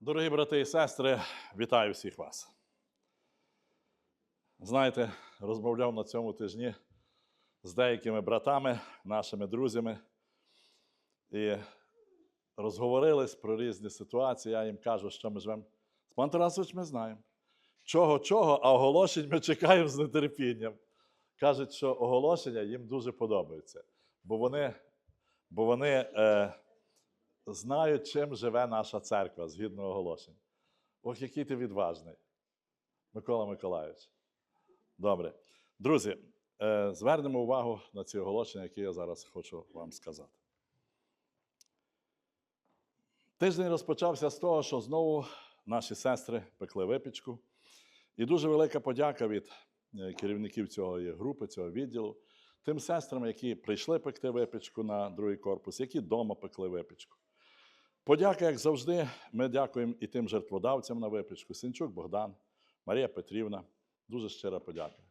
Дорогі брати і сестри, вітаю всіх вас. Знаєте, розмовляв на цьому тижні з деякими братами, нашими друзями, і розговорились про різні ситуації. Я їм кажу, що ми живемо. Пан Тарасович, ми знаємо. Чого, чого, а оголошень ми чекаємо з нетерпінням. Кажуть, що оголошення їм дуже подобаються, бо вони, бо вони е, знають, чим живе наша церква згідно оголошень. Ох, який ти відважний, Микола Миколайович. Добре. Друзі, е, звернемо увагу на ці оголошення, які я зараз хочу вам сказати. Тиждень розпочався з того, що знову наші сестри пекли випічку. І дуже велика подяка від е, керівників цієї групи, цього відділу, тим сестрам, які прийшли пекти випічку на другий корпус, які вдома пекли випічку. Подяка, як завжди, ми дякуємо і тим жертводавцям на випічку. Синчук Богдан, Марія Петрівна. Дуже щира подяка.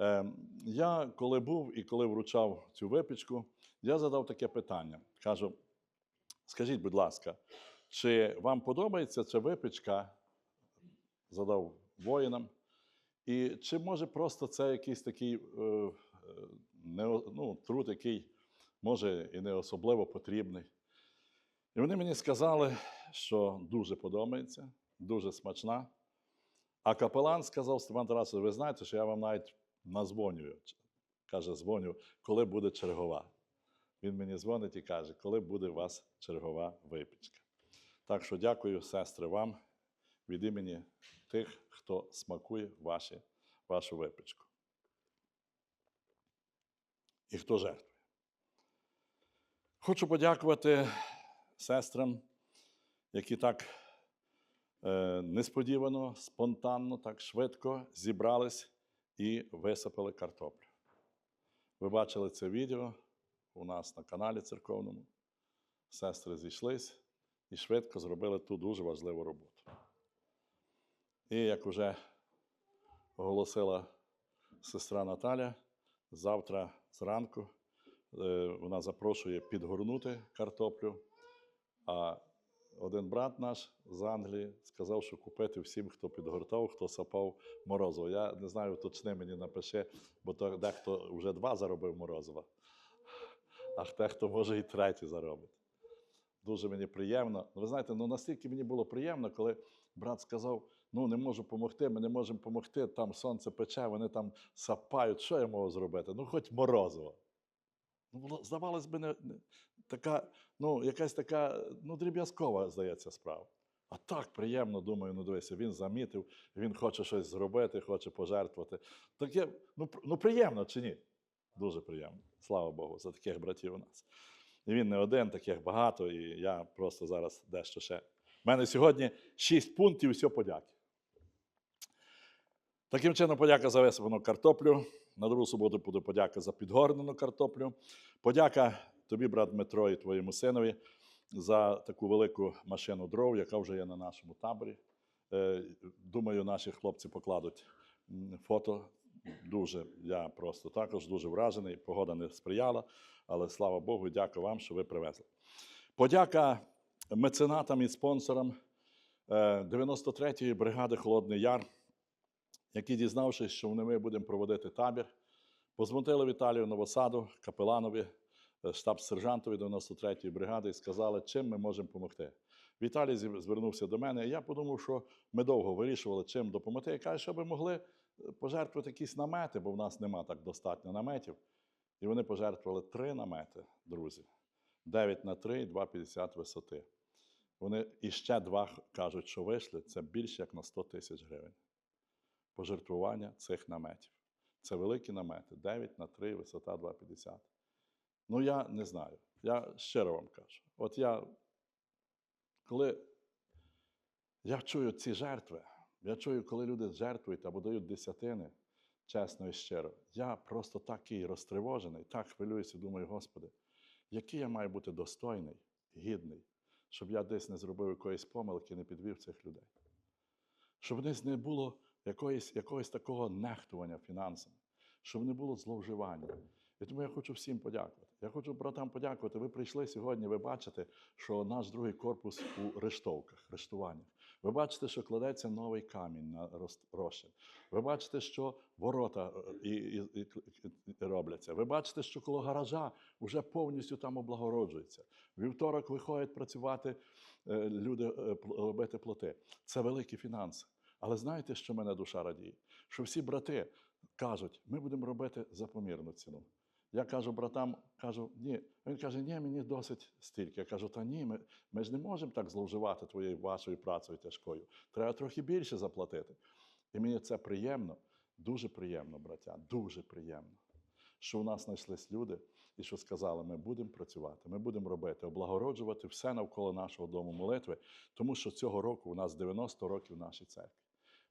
Е, я коли був і коли вручав цю випічку, я задав таке питання. Кажу: скажіть, будь ласка, чи вам подобається ця випічка? Задав воїнам. І чи може просто це якийсь такий е, е, ну, труд, який може і не особливо потрібний? І вони мені сказали, що дуже подобається, дуже смачна. А капелан сказав Степан Тарасович, ви знаєте, що я вам навіть назвонюю. Каже, дзвоню, коли буде чергова. Він мені дзвонить і каже, коли буде у вас чергова випічка. Так що дякую, сестри, вам від імені тих, хто смакує ваші, вашу випічку. І хто жертвує. Хочу подякувати сестрам, які так е, несподівано, спонтанно, так швидко зібрались і висипали картоплю. Ви бачили це відео у нас на каналі церковному. Сестри зійшлись і швидко зробили ту дуже важливу роботу. І як вже оголосила сестра Наталя, завтра зранку е, вона запрошує підгорнути картоплю. А один брат наш з Англії сказав, що купити всім, хто підгортав, хто сапав морозиво. Я не знаю, точно мені напише, бо то дехто вже два заробив морозива, а дехто може і третій заробить. Дуже мені приємно. Ну, Ви знаєте, ну настільки мені було приємно, коли брат сказав: ну не можу допомогти, ми не можемо допомогти, там сонце пече, вони там сапають. Що я можу зробити? Ну, хоч морозиво. Ну, здавалось би, не, така, ну, якась така ну, дріб'язкова, здається, справа. А так приємно, думаю, ну дивися, він замітив, він хоче щось зробити, хоче пожертвувати. Таке, ну, ну приємно чи ні? Дуже приємно. Слава Богу, за таких братів у нас. І він не один, таких багато, і я просто зараз дещо ще. У мене сьогодні шість пунктів, все подяки. Таким чином, подяка за висипану картоплю. На другу суботу буде подяка за підгорнену картоплю. Подяка тобі, брат Дмитро, і твоєму синові за таку велику машину дров, яка вже є на нашому таборі. Е, Думаю, наші хлопці покладуть фото. Дуже я просто також дуже вражений. Погода не сприяла, але слава Богу, дякую вам, що ви привезли. Подяка меценатам і спонсорам е, 93-ї бригади Холодний Яр, які, дізнавшись, що ми будемо проводити табір, позвонили Віталію Новосаду, капеланові, е, штаб-сержантові 93-ї бригади і сказали, чим ми можемо допомогти. Віталій звернувся до мене, і я подумав, що ми довго вирішували, чим допомогти. Я кажу, що ви могли е, пожертвувати якісь намети, бо в нас нема так достатньо наметів. І вони пожертвували три намети, друзі. 9 на 3 і 2,50 висоти. Вони і ще два кажуть, що вийшли, це більше як на 100 тисяч гривень. Пожертвування цих наметів. Це великі намети, 9 на 3, висота 2,50. Ну, я не знаю. Я щиро вам кажу. От я, коли я чую ці жертви, я чую, коли люди жертвують або дають десятини, чесно і щиро, я просто такий розтривожений, так хвилююся, думаю, Господи, який я маю бути достойний, гідний, щоб я десь не зробив якоїсь помилки, не підвів цих людей. Щоб десь не було якоїсь, якогось такого нехтування фінансами, щоб не було зловживання. І тому я хочу всім подякувати. Я хочу братам подякувати. Ви прийшли сьогодні, ви бачите, що наш другий корпус у рештовках, рештуваннях. Ви бачите, що кладеться новий камінь на роз- розчин. Ви бачите, що ворота е, і, і, і робляться. Ви бачите, що коло гаража вже повністю там облагороджується. Вівторок виходять працювати е, люди е, робити плоти. Це великі фінанси. Але знаєте, що мене душа радіє? Що всі брати кажуть, ми будемо робити за помірну ціну. Я кажу братам, кажу, ні. Він каже, ні, мені досить стільки. Я кажу, та ні, ми, ми ж не можемо так зловживати твоєю вашою працею тяжкою. Треба трохи більше заплатити. І мені це приємно, дуже приємно, браття, дуже приємно, що у нас знайшлись люди і що сказали, ми будемо працювати, ми будемо робити, облагороджувати все навколо нашого дому молитви, тому що цього року у нас 90 років нашій церкві.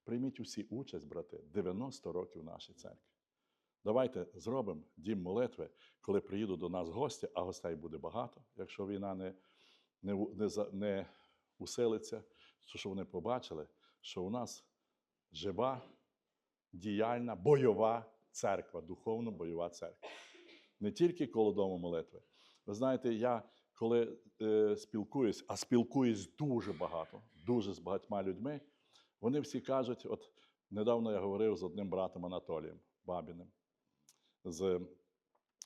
Прийміть усі участь, брати, 90 років нашій церкві. Давайте зробимо дім молитви, коли приїдуть до нас гості, а гостей буде багато, якщо війна не, не, не, не усилиться, щоб вони побачили, що у нас жива, діяльна, бойова церква, духовно бойова церква. Не тільки коло дому молитви. Ви знаєте, я коли е, спілкуюсь, а спілкуюсь дуже багато, дуже з багатьма людьми, вони всі кажуть, от недавно я говорив з одним братом Анатолієм Бабіним з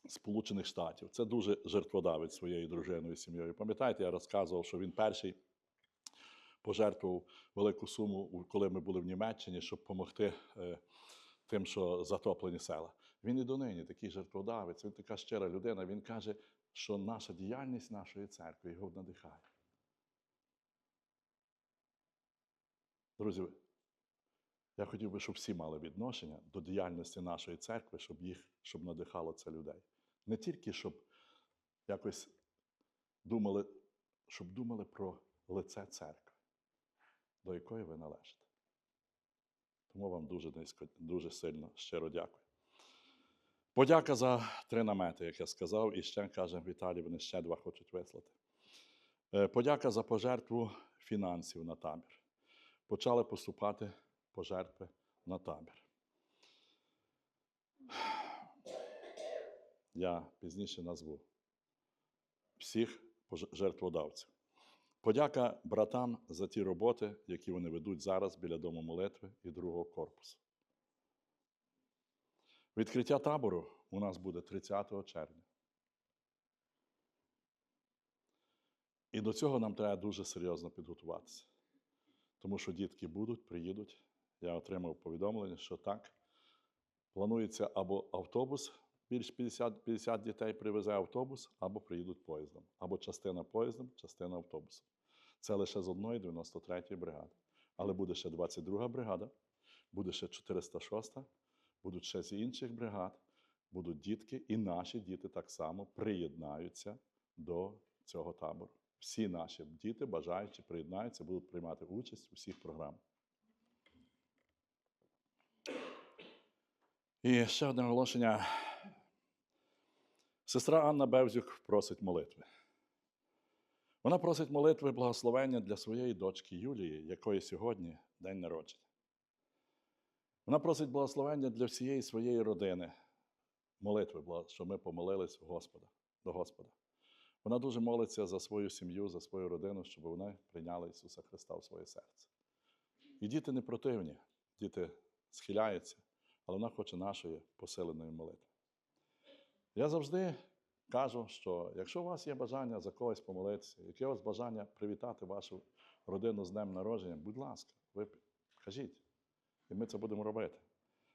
Сполучених Штатів. Це дуже жертводавець своєю дружиною і сім'єю. Пам'ятаєте, я розказував, що він перший пожертвував велику суму, коли ми були в Німеччині, щоб допомогти е, тим, що затоплені села. Він і донині такий жертводавець, він така щира людина. Він каже, що наша діяльність нашої церкви його надихає. Друзі, я хотів би, щоб всі мали відношення до діяльності нашої церкви, щоб їх щоб надихало це людей. Не тільки щоб якось думали, щоб думали про лице церкви, до якої ви належите. Тому вам дуже низько, дуже сильно щиро дякую. Подяка за три намети, як я сказав, і ще каже Віталій, вони ще два хочуть вислати. Е, Подяка за пожертву фінансів на табір. Почали поступати пожертви на табір. Я пізніше назву всіх жертводавців. Подяка братам за ті роботи, які вони ведуть зараз біля дому молитви і другого корпусу. Відкриття табору у нас буде 30 червня. І до цього нам треба дуже серйозно підготуватися. Тому що дітки будуть, приїдуть. Я отримав повідомлення, що так. Планується або автобус, більш 50, 50 дітей привезе автобус, або приїдуть поїздом. Або частина поїздом, частина автобусом. Це лише з одної 93-ї бригади. Але буде ще 22 бригада, буде ще 406, будуть ще з інших бригад, будуть дітки, і наші діти так само приєднаються до цього табору. Всі наші діти, бажаючи, приєднаються, будуть приймати участь у всіх програмах. І ще одне оголошення. Сестра Анна Бевзюк просить молитви. Вона просить молитви благословення для своєї дочки Юлії, якої сьогодні день народження. Вона просить благословення для всієї своєї родини, молитви, щоб ми помолились Господа, до Господа. Вона дуже молиться за свою сім'ю, за свою родину, щоб вони прийняли Ісуса Христа в своє серце. І діти не противні, діти схиляються, але вона хоче нашої посиленої молитви. Я завжди кажу, що якщо у вас є бажання за когось помолитися, яке у вас бажання привітати вашу родину з днем народження, будь ласка, ви кажіть, і ми це будемо робити.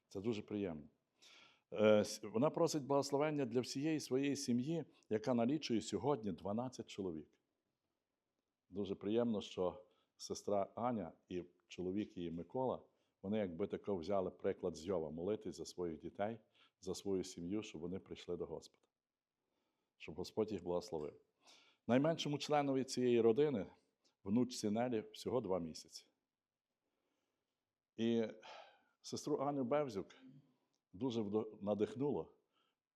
Це дуже приємно. Е, Вона просить благословення для всієї своєї сім'ї, яка налічує сьогодні 12 чоловік. Дуже приємно, що сестра Аня і чоловік її Микола, вони якби тако взяли приклад з Йова, молитись за своїх дітей, за свою сім'ю, щоб вони прийшли до Господа, щоб Господь їх благословив. Найменшому членові цієї родини, внучці Нелі, всього два місяці. І сестру Аню Бевзюк дуже надихнуло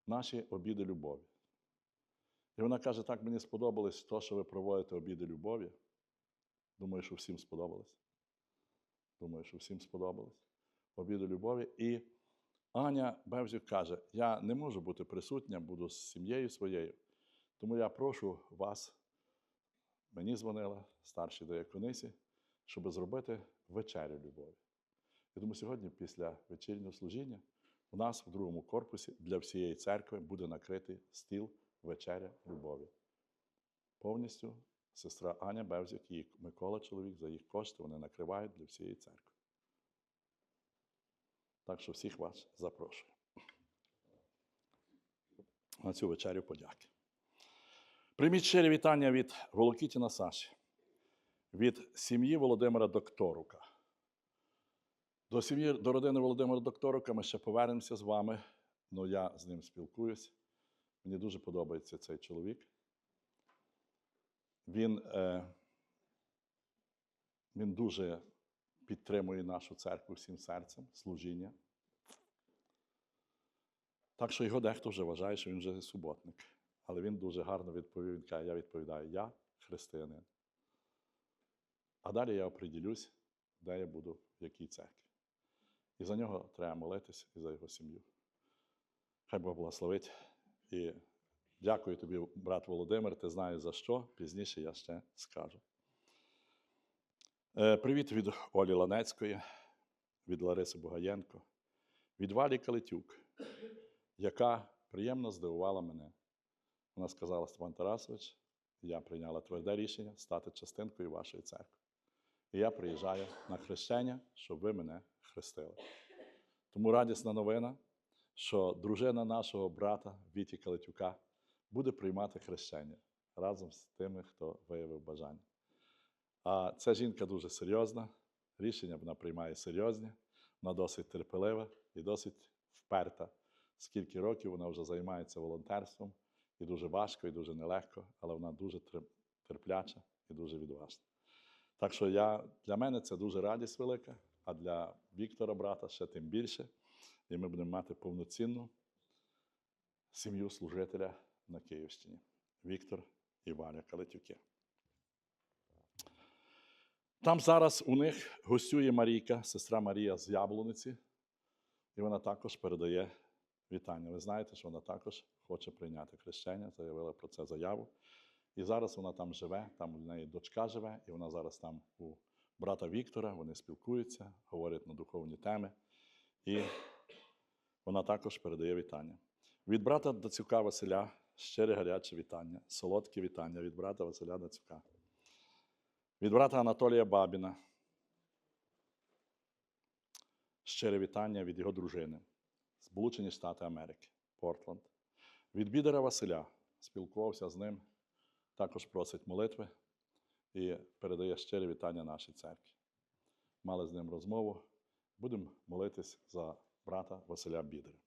наші обіди любові. І вона каже: так мені сподобалось те, що ви проводите обіди любові. Думаю, що всім сподобалось. Думаю, що всім сподобалось. Обіди любові. І Аня Бевзюк каже: я не можу бути присутня, буду з сім'єю своєю. Тому я прошу вас, мені дзвонила старшій деяконисі, щоб зробити вечерю любові. Я думаю, сьогодні, після вечірнього служіння, у нас в другому корпусі для всієї церкви буде накритий стіл вечеря любові. Повністю сестра Аня Бевзик і Микола чоловік за їх кошти вони накривають для всієї церкви. Так що всіх вас запрошую на цю вечерю подяки. Прийміть щирі вітання від Волокітіна Саші, від сім'ї Володимира Докторука. До сім'ї, до родини Володимира Докторука ми ще повернемося з вами, але я з ним спілкуюсь. Мені дуже подобається цей чоловік. Він, е, він дуже підтримує нашу церкву всім серцем, служіння. Так що його дехто вже вважає, що він вже суботник. Але він дуже гарно відповів. Він каже, я відповідаю, я християнин. А далі я оприділюсь, де я буду, в якій церкві. І за нього треба молитись і за його сім'ю. Хай Бог благословить. І дякую тобі, брат Володимир. Ти знаєш за що. Пізніше я ще скажу. Е, Привіт від Олі Ланецької, від Лариси Бугаєнко, від Валі Калитюк, яка приємно здивувала мене. Вона сказала, Степан Тарасович, я прийняла тверде рішення стати частинкою вашої церкви. І я приїжджаю на хрещення, щоб ви мене хрестили. Тому радісна новина, що дружина нашого брата Віті Калитюка буде приймати хрещення разом з тими, хто виявив бажання. А ця жінка дуже серйозна, рішення вона приймає серйозні, вона досить терпелива і досить вперта. Скільки років вона вже займається волонтерством, і дуже важко, і дуже нелегко, але вона дуже терпляча і дуже відважна. Так що я, для мене це дуже радість велика, а для Віктора, брата, ще тим більше. І ми будемо мати повноцінну сім'ю служителя на Київщині. Віктор і Валя Калитюки. Там зараз у них гостює Марійка, сестра Марія з Яблуниці, і вона також передає вітання. Ви знаєте, що вона також хоче прийняти хрещення, заявила про це заяву. І зараз вона там живе, там у неї дочка живе, і вона зараз там у брата Віктора, вони спілкуються, говорять на духовні теми. І вона також передає вітання. Від брата Дацюка Василя щире гаряче вітання, солодке вітання від брата Василя Дацюка. Від брата Анатолія Бабіна. Щире вітання від його дружини. Сполучені Штати Америки, Портленд. Від бідера Василя спілкувався з ним, також просить молитви і передає щире вітання нашій церкві. Мали з ним розмову. Будемо молитись за брата Василя Бідера.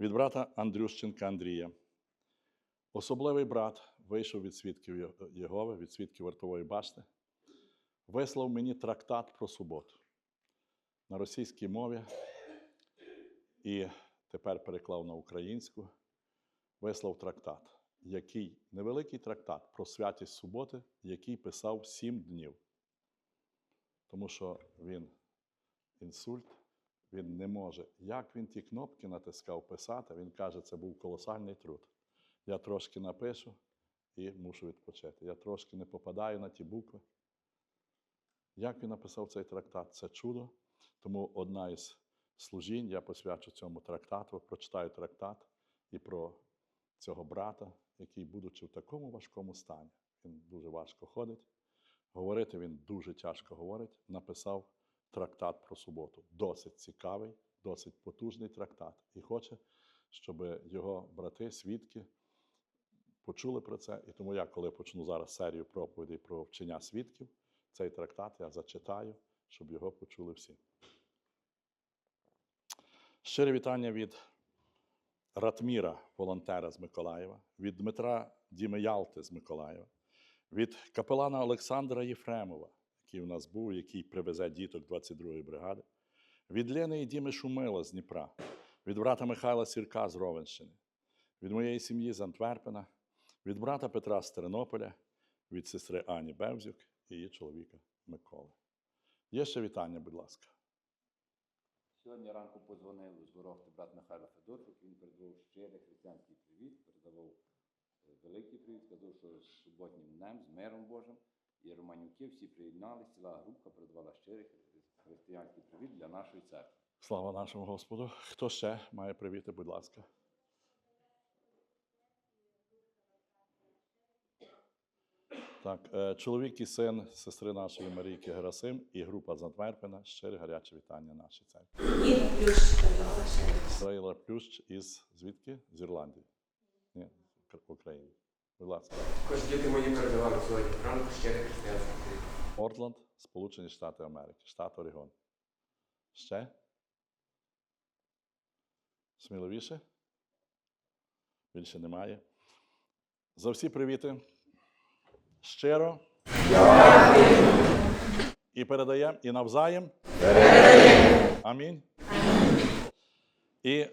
Від брата Андрющенка Андрія. Особливий брат вийшов від свідків Єгови, від свідків вартової башти, вислав мені трактат про суботу на російській мові і тепер переклав на українську, вислав трактат, який невеликий трактат про святість суботи, який писав сім днів. Тому що він інсульт, він не може. Як він ті кнопки натискав писати, він каже, це був колосальний труд. Я трошки напишу і мушу відпочити. Я трошки не попадаю на ті букви. Як він написав цей трактат? Це чудо. Тому одна із служінь я посвячу цьому трактату, прочитаю трактат і про цього брата, який, будучи в такому важкому стані, він дуже важко ходить. Говорити він дуже тяжко говорить, написав трактат про суботу. Досить цікавий, досить потужний трактат. І хоче, щоб його брати, свідки почули про це. І тому я, коли почну зараз серію проповідей про вчення свідків, цей трактат я зачитаю, щоб його почули всі. Щире вітання від Ратміра, волонтера з Миколаєва, від Дмитра Діми Ялти з Миколаєва, від капелана Олександра Єфремова, який у нас був, який привезе діток 22-ї бригади, від Лени і Діми Шумила з Дніпра, від брата Михайла Сірка з Ровенщини, від моєї сім'ї з Антверпена, від брата Петра з Тернополя, від сестри Ані Бевзюк і її чоловіка Миколи. Є ще вітання, будь ласка. Сьогодні ранку подзвонив з Ворохти брат Михайло Федорчук. Він передавав щирий християнський привіт, передавав е, великий привіт, сказав, що з суботнім днем, з миром Божим. і Романюки всі приєдналися, ціла група передавала щирий християнський привіт для нашої церкви. Слава нашому Господу. Хто ще має привіти, будь ласка. Так, е, чоловік і син сестри нашої Марійки Герасим і група з Антверпена. Щире гаряче вітання нашій церкві. Іра Плющ. Ізраїла Плющ із звідки? З Ірландії. Ні, України. Будь ласка. Діти мої передавали сьогодні ранку щире християнське привіт. Портланд, Сполучені Штати Америки, штат Орегон. Ще? Сміливіше? Більше немає. За всі привіти. Щиро. І передаємо, і навзаєм. Амінь. І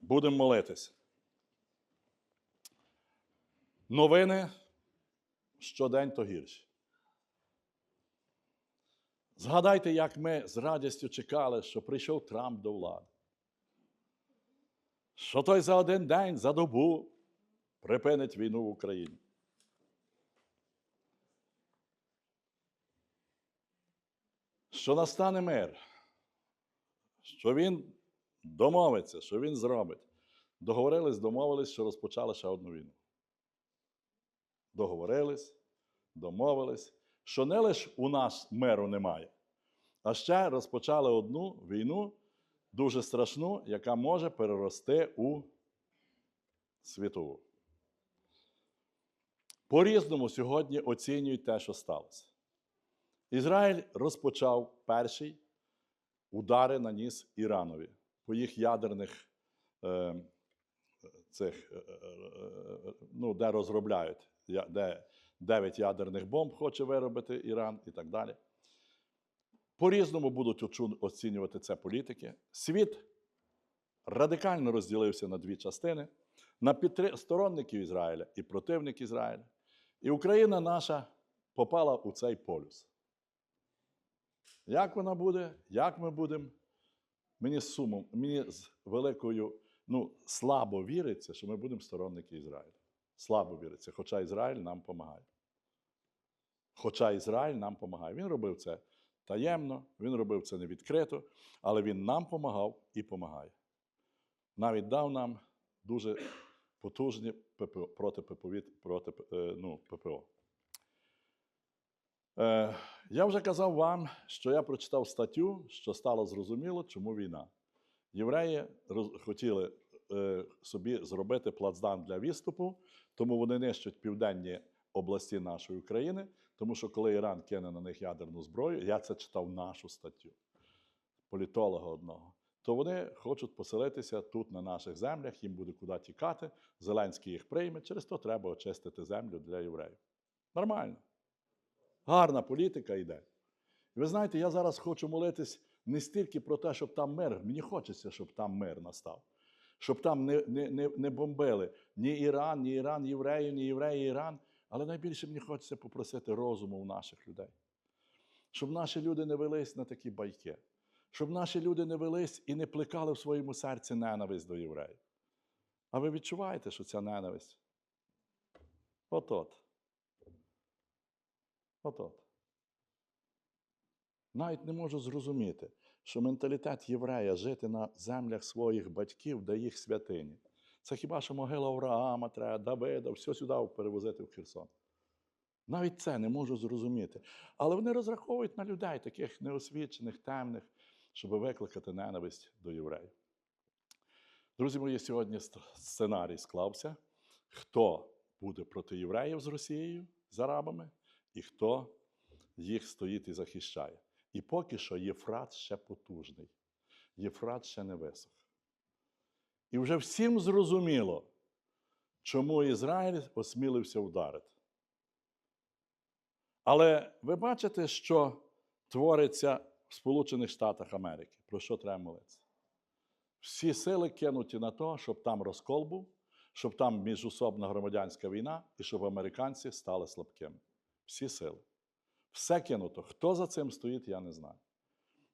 будемо молитись. Новини щодень то гірші. Згадайте, як ми з радістю чекали, що прийшов Трамп до влади. Що той за один день, за добу припинить війну в Україні. Що настане мир, що він домовиться, що він зробить. Договорились, домовились, що розпочали ще одну війну. Договорились, домовились, що не лише у нас миру немає, а ще розпочали одну війну, дуже страшну, яка може перерости у світову. По-різному сьогодні оцінюють те, що сталося. Ізраїль розпочав перший удари наніс Іранові по їх ядерних е, цих, е, е, е, ну, де розробляють, де 9 ядерних бомб хоче виробити Іран і так далі. По-різному будуть оцінювати це політики. Світ радикально розділився на дві частини: на підтри- сторонників Ізраїля і противник Ізраїля. І Україна наша попала у цей полюс. Як вона буде, як ми будемо? Мені з сумом, мені з великою, ну, слабо віриться, що ми будемо сторонники Ізраїля. Слабо віриться, хоча Ізраїль нам допомагає. Хоча Ізраїль нам допомагає. Він робив це таємно, він робив це не відкрито, але він нам допомагав і допомагає. Навіть дав нам дуже потужні ППО, протипоповіт, проти, е, ну, ППО. Е, я вже казав вам, що я прочитав статтю, що стало зрозуміло, чому війна. Євреї хотіли е, собі зробити плацдарм для відступу, тому вони нищать південні області нашої України, тому що коли Іран кине на них ядерну зброю, я це читав нашу статтю політолога одного, то вони хочуть поселитися тут, на наших землях, їм буде куди тікати. Зеленський їх прийме, через то треба очистити землю для євреїв. Нормально. Гарна політика йде. І ви знаєте, я зараз хочу молитись не стільки про те, щоб там мир. Мені хочеться, щоб там мир настав. Щоб там не, не, не, не бомбили ні Іран, ні Іран, євреїв, ні євреї, Іран. Але найбільше мені хочеться попросити розуму у наших людей. Щоб наші люди не велись на такі байки. Щоб наші люди не велись і не плекали в своєму серці ненависть до євреїв. А ви відчуваєте, що ця ненависть? От-от. От-от. Навіть не можу зрозуміти, що менталітет єврея жити на землях своїх батьків, де їх святині. Це хіба що могила Авраама треба, Давида, все сюди перевозити в Херсон. Навіть це не можу зрозуміти. Але вони розраховують на людей, таких неосвічених, темних, щоб викликати ненависть до євреїв. Друзі мої, сьогодні сценарій склався, хто буде проти євреїв з Росією, з арабами, і хто їх стоїть і захищає. І поки що Єфрат ще потужний, Єфрат ще не висох. І вже всім зрозуміло, чому Ізраїль осмілився вдарити. Але ви бачите, що твориться в Сполучених Штатах Америки. Про що треба молитися? Всі сили кинуті на те, щоб там розкол був, щоб там міжусобна громадянська війна і щоб американці стали слабкими. Всі сили. Все кинуто. Хто за цим стоїть, я не знаю.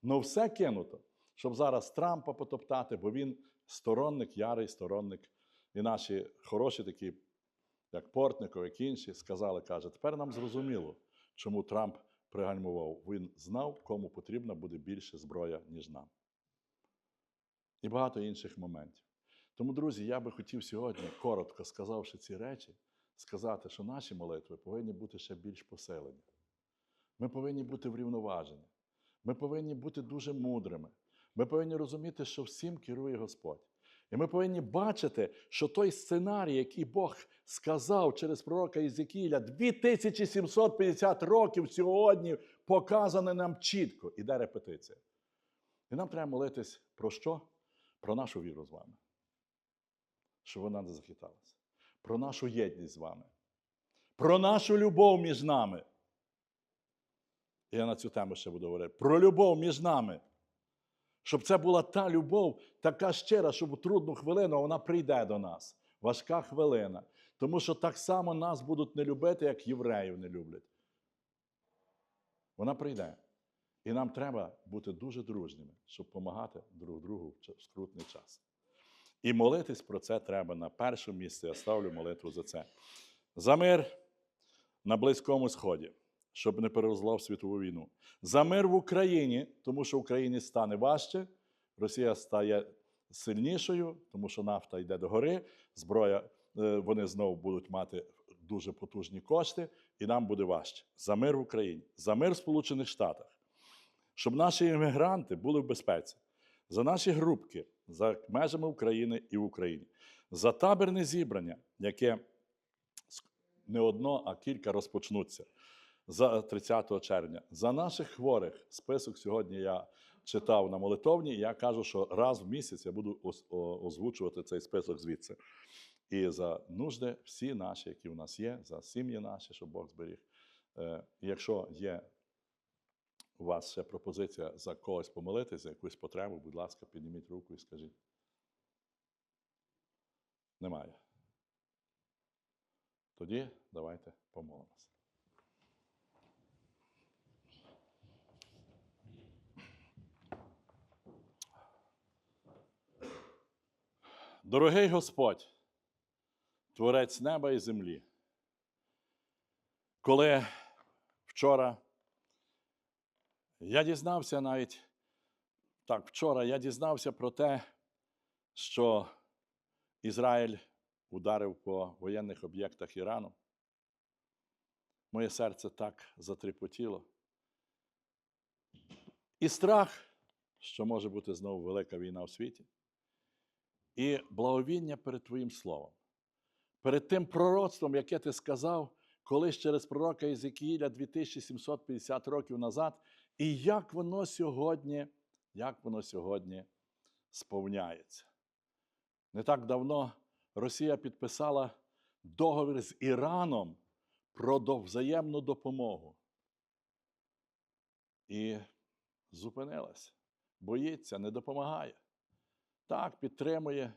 Ну все кинуто, щоб зараз Трампа потоптати, бо він сторонник, ярий сторонник. І наші хороші такі як Портников, як інші, сказали, каже, тепер нам зрозуміло, чому Трамп пригальмував. Він знав, кому потрібна буде більше зброя, ніж нам. І багато інших моментів. Тому, друзі, я би хотів сьогодні, коротко сказавши ці речі, сказати, що наші молитви повинні бути ще більш посилені. Ми повинні бути врівноважені. Ми повинні бути дуже мудрими. Ми повинні розуміти, що всім керує Господь. І ми повинні бачити, що той сценарій, який Бог сказав через пророка Ізекіля, 2750 років сьогодні показаний нам чітко. Іде репетиція. І нам треба молитись про що? Про нашу віру з вами. Щоб вона не захиталася. Про нашу єдність з вами. Про нашу любов між нами. Я на цю тему ще буду говорити. Про любов між нами. Щоб це була та любов, така щира, щоб у трудну хвилину вона прийде до нас. Важка хвилина. Тому що так само нас будуть не любити, як євреїв не люблять. Вона прийде. І нам треба бути дуже дружніми, щоб допомагати друг другу в скрутний час. І молитись про це треба на першому місці. Я ставлю молитву за це. За мир на Близькому Сході, щоб не перерозла в світову війну. За мир в Україні, тому що Україні стане важче, Росія стає сильнішою, тому що нафта йде до гори, зброя, е, вони знову будуть мати дуже потужні кошти, і нам буде важче. За мир в Україні, за мир в Сполучених Штатах, щоб наші іммігранти були в безпеці, за наші групки, за межами України і в Україні, за табірне зібрання, яке не одно, а кілька розпочнуться за 30 червня. За наших хворих список сьогодні я читав на молитовні. Я кажу, що раз в місяць я буду озвучувати цей список звідси. І за нужди всі наші, які в нас є, за сім'ї наші, щоб Бог зберіг. Е, Якщо є у вас ще пропозиція за когось помолитися, за якусь потребу, будь ласка, підніміть руку і скажіть. Немає. Тоді давайте помолимося. Дорогий Господь, Творець неба і землі, коли вчора я дізнався навіть так, вчора я дізнався про те, що Ізраїль ударив по воєнних об'єктах Ірану. Моє серце так затріпотіло. І страх, що може бути знову велика війна в світі, і благовіння перед Твоїм Словом, перед тим пророцтвом, яке ти сказав, колись через пророка Єзекіїля 2750 років назад, і як воно сьогодні, як воно сьогодні сповняється. Не так давно Росія підписала договір з Іраном про взаємну допомогу. І зупинилась, боїться, не допомагає. Так, підтримує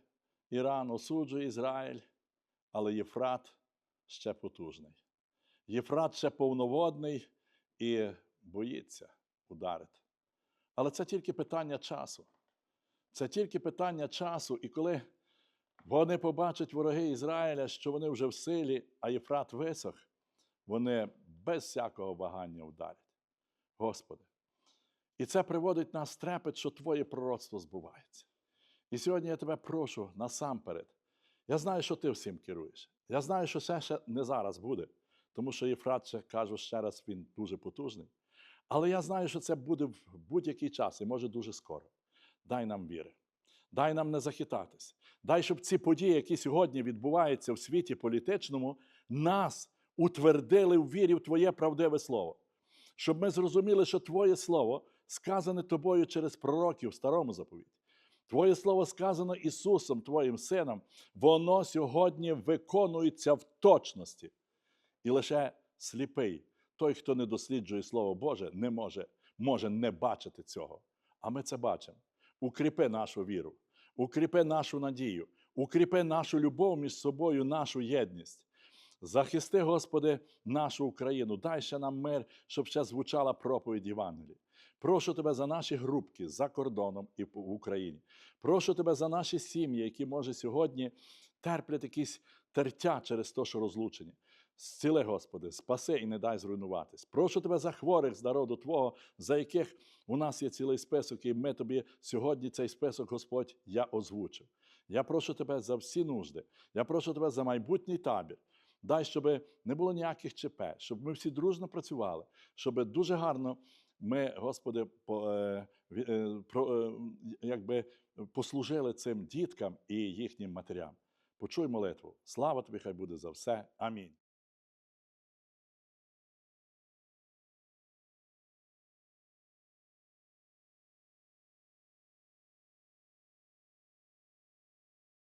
Іран, осуджує Ізраїль, але Єфрат ще потужний. Єфрат ще повноводний і боїться ударити. Але це тільки питання часу. Це тільки питання часу, і коли вони побачать вороги Ізраїля, що вони вже в силі, а Єфрат висох, вони без всякого вагання вдарять. Господи. І це приводить нас трепет, що Твоє пророцтво збувається. І сьогодні я тебе прошу насамперед. Я знаю, що ти всім керуєш. Я знаю, що це ще не зараз буде, тому що Єфрат, ще кажу ще раз, він дуже потужний. Але я знаю, що це буде в будь-який час і може дуже скоро. Дай нам віри. Дай нам не захитатись. Дай, щоб ці події, які сьогодні відбуваються в світі політичному, нас утвердили в вірі в Твоє правдиве слово. Щоб ми зрозуміли, що Твоє слово сказане тобою через пророків в старому заповіті. Твоє слово сказано Ісусом, Твоїм Сином, воно сьогодні виконується в точності. І лише сліпий, той, хто не досліджує Слово Боже, не може, може не бачити цього. А ми це бачимо. Укріпи нашу віру, укріпи нашу надію, укріпи нашу любов між собою, нашу єдність. Захисти, Господи, нашу Україну. Дай ще нам мир, щоб ще звучала проповідь Євангелії. Прошу тебе за наші групки за кордоном і в Україні. Прошу тебе за наші сім'ї, які, може, сьогодні терплять якісь тертя через те, що розлучені. Зціли, Господи, спаси і не дай зруйнуватись. Прошу тебе за хворих з народу Твого, за яких у нас є цілий список, і ми тобі сьогодні цей список, Господь, я озвучив. Я прошу тебе за всі нужди. Я прошу тебе за майбутній табір. Дай, щоб не було ніяких ЧП, щоб ми всі дружно працювали, щоб дуже гарно ми, Господи, по, е, е, про, е, якби послужили цим діткам і їхнім матерям. Почуй молитву. Слава тобі, хай буде за все. Амінь.